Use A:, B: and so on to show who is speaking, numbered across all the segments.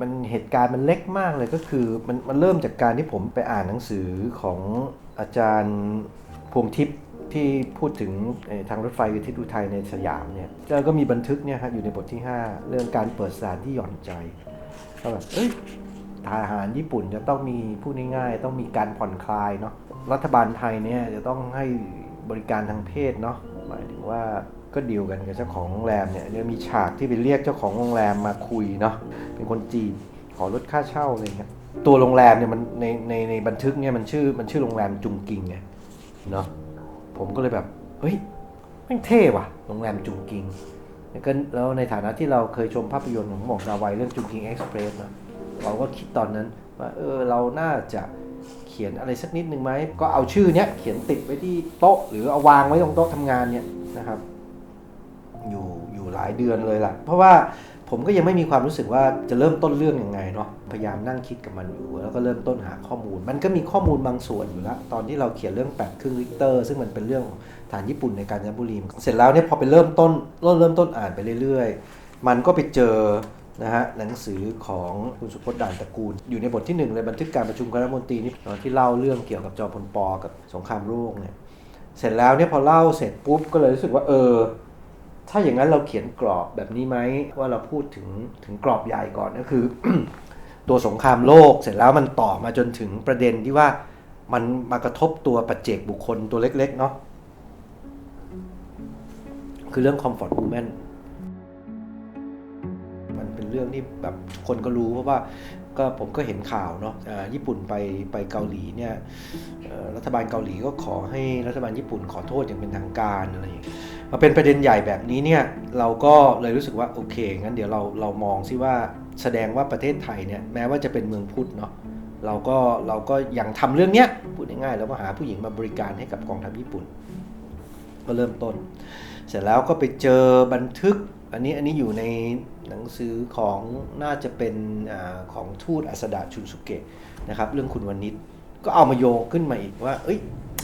A: มันเหตุการณ์มันเล็กมากเลยก็คือมันมันเริ่มจากการที่ผมไปอ่านหนังสือของอาจารย์พวงทิพย์ที่พูดถึงทางรถไฟที่ดูไทยในสยามเนี่ยแล้วก็มีบันทึกเนี่ยฮะอยู่ในบทที่ 5 เรื่องการเปิดสถานที่หย่อนใจก็แบบเอ้ยทหารญี่ปุ่นจะต้องมีพูดง่ายๆต้องมีการผ่อนคลายเนาะรัฐบาลไทยเนี่ยจะต้องให้บริการทางเพศเนาะหมายถึงว่าก็ดีลกันกับเจ้าของโรงแรมเนี่ยจะมีฉากที่ไปเรียกเจ้าของโรงแรมมาคุยเนาะ เป็นคนจีน ขอลดค่าเช่าอะไรเงี้ยตัวโรงแรมเนี่ยมันในในในบันทึกเนี่ยมันชื่อมันชื่อโรงแรมจุงกิงไงเนาะผมก็เลยแบบเฮ้ยแม่งเท่ว่ะโรงแรมจุงกิงแล้วก็แล้วในฐานะที่เราเคยชมภาพยนตร์ของหม่องดาวไวเรื่องจุงกิงเอ็กซ์เพรสเนาะเราก็คิดตอนนั้นว่าเออเราน่าจะเขียนอะไรสักนิดหนึ่งไหมก็เอาชื่อเนี้ยเขียนติดไว้ที่โต๊ะ หรือเอาวางไว้ตรงโต๊ะทำงานเนี่ยนะครับ อยู่อยู่หลายเดือนเลยล่ะ เพราะว่า ผมก็ยังไม่มีความรู้สึกว่าจะเริ่มต้นเรื่องยังไงเนาะพยายามนั่งคิดกับมันอยู่ แล้วก็เริ่มต้นหาข้อมูล มันก็มีข้อมูลบางส่วนอยู่แล้ว ตอนที่เราเขียนเรื่อง8ครึ่งริกเตอร์ซึ่งมันเป็นเรื่องฐานญี่ปุ่นในกาญจนบุรีเสร็จแล้วเนี่ยพอไปเริ่มต้นเริ่มเริ่มต้นอ่านไปเรื่อยๆ มันก็ไปเจอนะฮะหนังสือของคุณสุพจน์ด่านตระกูล อยู่ในบทที่หนึ่งเลยบันทึกการประชุมคณะมนตรีนี่ตอนที่เล่าเรื่องเกี่ยวกับจอมพลปอกับสงครามโลกเนี่ยเสร็จแล้วเนี่ยพอเล่าเสร็จปุ๊บก็เลยรู้สึกว่าเออ ถ้าอย่างนั้นเราเขียนกรอบแบบนี้ไหมว่าเราพูดถึงถึงกรอบใหญ่ก่อนก็คือ ตัวสงครามโลกเสร็จแล้วมันต่อมาจนถึงประเด็นที่ว่ามันมากระทบตัวปัจเจกบุคคลตัวเล็ก ๆ เนาะคือเรื่อง comfort woman มันเป็นเรื่องที่แบบทุกคนก็รู้เพราะว่าก็ผมก็เห็นข่าวเนาะอ่าญี่ปุ่นไปไปเกาหลีเนี่ยรัฐบาลเกาหลีก็ขอให้รัฐบาลญี่ปุ่นขอโทษอย่างเป็นทางการอะไรอย่างเงี้ย มาเป็นประเด็นใหญ่แบบนี้เนี่ยเราก็เลยรู้สึกว่าโอเคงั้นเดี๋ยวเราเรามองซิว่าแสดงว่าประเทศไทยเนี่ยแม้ว่าจะเป็นเมืองพุทธเนาะเราก็เราก็ยังทำเรื่องเนี้ยพูดง่ายๆเราก็หาผู้หญิงมาบริการให้กับกองทัพญี่ปุ่น ก็เริ่มต้น เสร็จแล้วก็ไปเจอบันทึก อันนี้อันนี้อยู่ในหนังสือของน่าจะเป็นอของทูตอัสดาชุนสุเกะนะครับ เรื่องคุณวณิชก็เอามาโยงขึ้นมาอีกว่า เอ้ย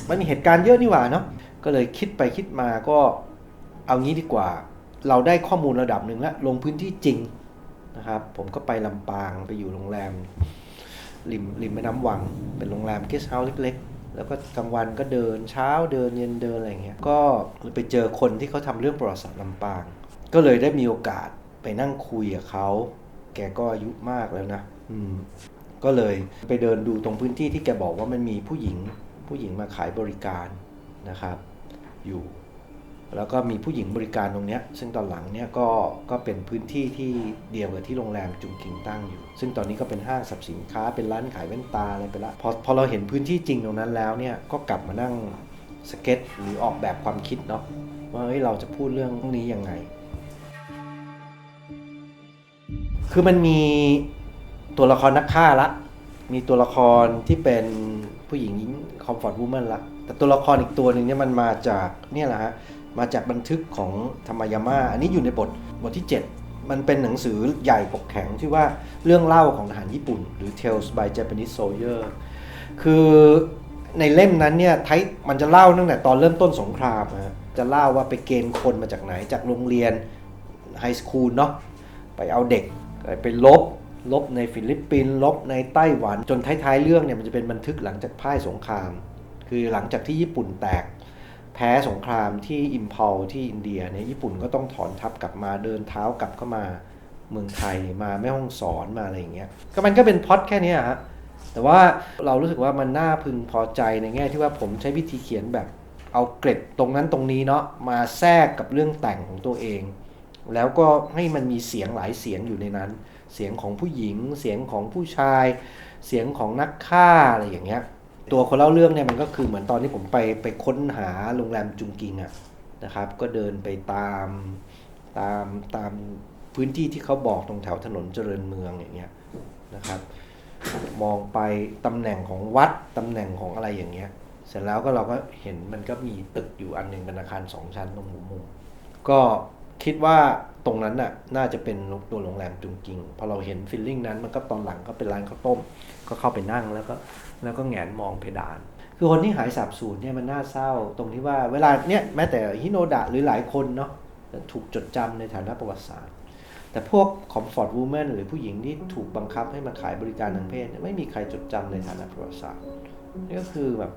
A: มันมีเหตุการณ์เยอะนี่หว่าเนาะก็เลยคิดไปคิดมาก็ เอางี้ดีกว่า เราได้ข้อมูลระดับหนึ่งแล้วลงพื้นที่จริงนะครับ ผมก็ไปลำปางไปอยู่โรงแรม ริมริมแม่น้ำวัง เป็นโรงแรมเกสต์เฮาส์เล็กๆ แล้วก็กลางวันก็เดินเช้าเดินเย็นเดินอะไรอย่างเงี้ยก็ไปเจอคนที่เขาทำเรื่องประวัติศาสตร์ลำปาง ก็เลยได้มีโอกาสไปนั่งคุยกับเขาแกก็อายุมากแล้วนะอืมก็เลยไปเดินดูตรงพื้นที่ที่แกบอกว่ามันมีผู้หญิงผู้หญิงมาขายบริการนะครับ อยู่ แล้วก็มีผู้หญิงบริการตรงนี้ซึ่งตอนหลังเนี่ยก็ก็เป็นพื้นที่ที่เดียวกับที่โรงแรมจุงกิงตั้งอยู่ ซึ่งตอนนี้ก็เป็นห้างสรรพสินค้าเป็นร้านขายแว่นตาอะไรไปละพอพอเราเห็นพื้นที่จริงตรงนั้นแล้วเนี่ยก็กลับมานั่งสเก็ตหรือออกแบบความคิดเนาะว่าเฮ้ยเราจะพูดเรื่องนี้ยังไง คือมันมีตัวละครนักฆ่าละ มีตัวละครที่เป็นผู้หญิงคอมฟอร์ตวูแมนละแต่ตัวละครอีกตัวหนึ่งเนี่ยมันมาจากเนี่ยแหละฮะ มาจากบันทึกของธรรมยาม่าอันนี้อยู่ในบทบทที่ 7 มันเป็นหนังสือใหญ่ปกแข็งที่ว่าเรื่องเล่าของทหารญี่ปุ่น หรือ Tales by Japanese Soldier คือในเล่มนั้นเนี่ยไทยมันจะเล่าตั้งแต่ตอนเริ่มต้นสงครามฮะจะเล่าว่าไปเกณฑ์คนมาจากไหนจากโรงเรียนไฮสคูลเนาะไปเอาเด็กไปลบลบในฟิลิปปินส์ลบในไต้หวันจนท้ายๆเรื่องเนี่ยมันจะเป็นบันทึกหลังจากพ่ายสงคราม คือหลังจากที่ญี่ปุ่นแตก แพ้สงครามที่อิมพอลที่อินเดียเนี่ยญี่ปุ่นก็ต้องถอนทัพกลับมาเดินเท้ากลับเข้ามาเมืองไทยมาแม่ห้องสอนมาอะไรอย่างเงี้ยก็มันก็เป็นพอดแค่นี้ฮะแต่ว่าเรารู้สึกว่ามันน่าพึงพอใจในแง่ที่ว่าผมใช้วิธีเขียนแบบเอาเกร็ดตรงนั้นตรงนี้เนาะมาแทรกกับเรื่องแต่งของตัวเอง แล้วก็ให้มันมีเสียงหลายเสียงอยู่ในนั้น เสียงของผู้หญิง เสียงของผู้ชาย เสียงของนักฆ่าอะไรอย่างเงี้ย ตัวคนเล่าเรื่องเนี่ยมันก็คือเหมือนตอนที่ผมไปไปค้นหาโรงแรมจุงกิงอะนะครับ ก็เดินไปตามตามตามพื้นที่ที่เขาบอกตรงแถวถนนเจริญเมืองอย่างเงี้ยนะครับ มองไปตำแหน่งของวัดตำแหน่งของอะไรอย่างเงี้ย เสร็จแล้วก็เราก็เห็นมันก็มีตึกอยู่อันหนึ่งเป็นอาคารสองชั้นตรงหัวมุมก็คิดว่า ตรงนั้นน่ะน่าจะเป็นตัวโรงแรมจุงกิงพอเราเห็นฟิลลิ่งนั้นมันก็ตอนหลังก็เป็นร้านข้าวต้ม ก็เข้าไปนั่งแล้วก็แล้วก็แงนมองเพดาน คือคนที่หายสาบสูญเนี่ยมันน่าเศร้า ตรงที่ว่าเวลาเนี่ยแม้แต่ฮิโนดะหรือหลายคนเนาะถูกจดจำในฐานะประวัติศาสตร์ แต่พวก comfort woman หรือผู้หญิงที่ถูกบังคับให้มาขายบริการทางเพศไม่มีใครจดจำในฐานะประวัติศาสตร์นี่ก็คือแบบ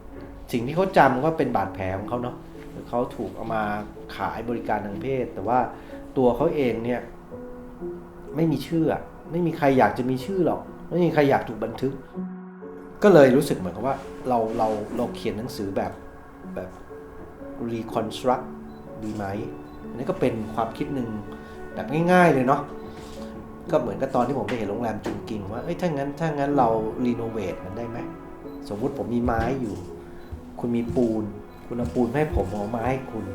A: สิ่งที่เขาจำก็เป็นบาดแผลของเขาเนาะเขาถูกเอามาขายบริการทางเพศ แต่ว่า ตัวเขาเองเนี่ย ไม่มีชื่อ ไม่มีใครอยากจะมีชื่อหรอก ไม่มีใครอยากถูกบันทึก ก็เลยรู้สึกเหมือนกับว่าเราเราเราเขียนหนังสือแบบแบบ reconstruct ดีไหมอันนี้ก็เป็นความคิดหนึ่งแบบง่าย ๆเลยเนาะก็เหมือนกับตอนที่ผมไปเห็นโรงแรมจุงกิงว่าเอ้ยถ้างั้นถ้างั้นเรารีโนเวทมันได้ไหมสมมุติผมมีไม้อยู่ คุณมีปูน คุณเอาปูนให้ผมเอาไม้ให้คุณ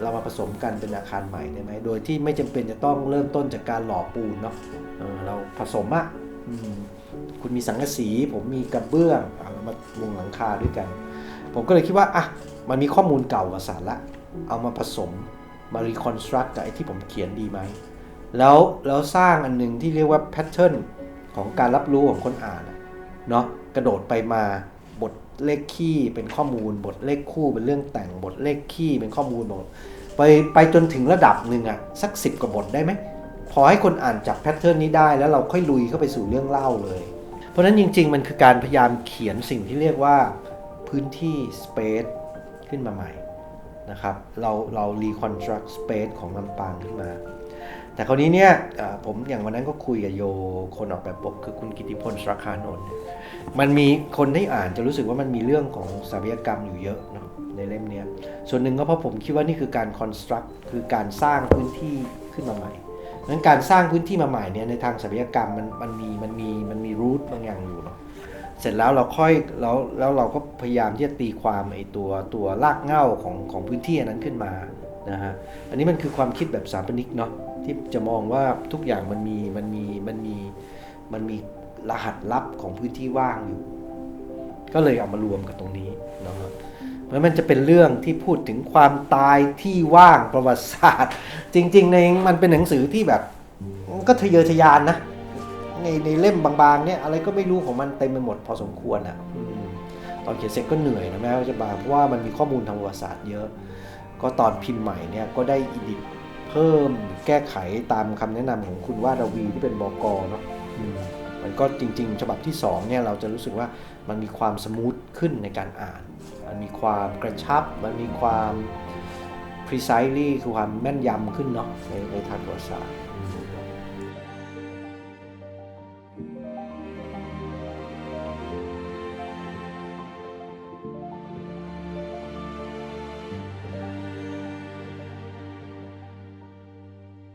A: เรามาผสมกันเป็นอาคารใหม่ได้ไหมโดยที่ไม่จำเป็นจะต้องเริ่มต้นจากการหล่อปูนเนาะเออเราผสมอะคุณมีสังกะสีผมมีกระเบื้องเรามามุงหลังคาด้วยกัน ผมก็เลยคิดว่าอะมันมีข้อมูลเก่ากับสารละ เอามาผสมมารีคอนสตรักกับไอ้ที่ผมเขียนดีไหมแล้วแล้วสร้างอันหนึงที่เรียกว่าแพทเทิร์นของการรับรู้ของคนอ่านเนาะกระโดดไปมา เลขคี่เป็นข้อมูล บทเลขคู่เป็นเรื่องแต่งบทเลขคี่เป็นข้อมูลหมดไปไปจนถึงระดับหนึ่งอะสักสิบกว่าบทได้ไหมพอให้คนอ่านจับแพทเทิร์นนี้ได้แล้วเราค่อยลุยเข้าไปสู่เรื่องเล่าเลย เพราะฉะนั้นจริง ๆ มันคือการพยายามเขียนสิ่งที่เรียกว่าพื้นที่ space ขึ้นมาใหม่นะครับ เราเรา reconstruct space ของลำปางขึ้นมา แต่คราวนี้เนี่ยผมอย่างวันนั้นก็คุยกับโยคนออกแบบปกคือคุณกิติพลสรคานนท์มันมีคนที่อ่านจะรู้สึกว่ามันมีเรื่องของสถาปัตยกรรมอยู่เยอะเนาะในเล่มเนี้ยส่วนหนึ่งก็เพราะผมคิดว่านี่คือการ construct คือการสร้างพื้นที่ขึ้นมาใหม่นั้นการสร้างพื้นที่มาใหม่เนี่ยในทางสถาปัตยกรรมมันมันมีมันมีมันมีรูทบางอย่างอยู่เนาะเสร็จแล้วเราค่อยแล้วแล้วเราก็พยายามที่จะตีความไอ้ตัวตัวรากเหง้าของของพื้นที่อันนั้นขึ้นมานะฮะอันนี้มันคือความคิดแบบสถาปนิกเนาะ ที่จะมองว่าทุกอย่างมันมีมันมีมันมีมันมีรหัสลับของพื้นที่ว่างอยู่ ก็เลยเอามารวมกับตรงนี้นะครับเพราะมันจะเป็นเรื่องที่พูดถึงความตายที่ว่างประวัติศาสตร์ จริง ๆ ในมันเป็นหนังสือที่แบบก็ทะเยอทะยานนะในในเล่มบางๆเนี่ยอะไรก็ไม่รู้ของมันเต็มไปหมดพอสมควรอะตอนเขียนเสร็จก็เหนื่อยนะแม้ว่าจะบางเพราะว่ามันมีข้อมูลทางประวัติศาสตร์เยอะ ก็ตอนพิมพ์ใหม่เนี่ยก็ได้อิดิท เพิ่มแก้ไขตามคำแนะนำของคุณวาดวีที่เป็นบกเนาะอืมมันก็จริง ๆ ฉบับที่สองเนี่ยเราจะรู้สึกว่ามันมีความสมูทขึ้นในการอ่าน มันมีความกระชับ มันมีความ precisely คือความแม่นยำขึ้นเนาะในในทางประวัติศาสตร์อืม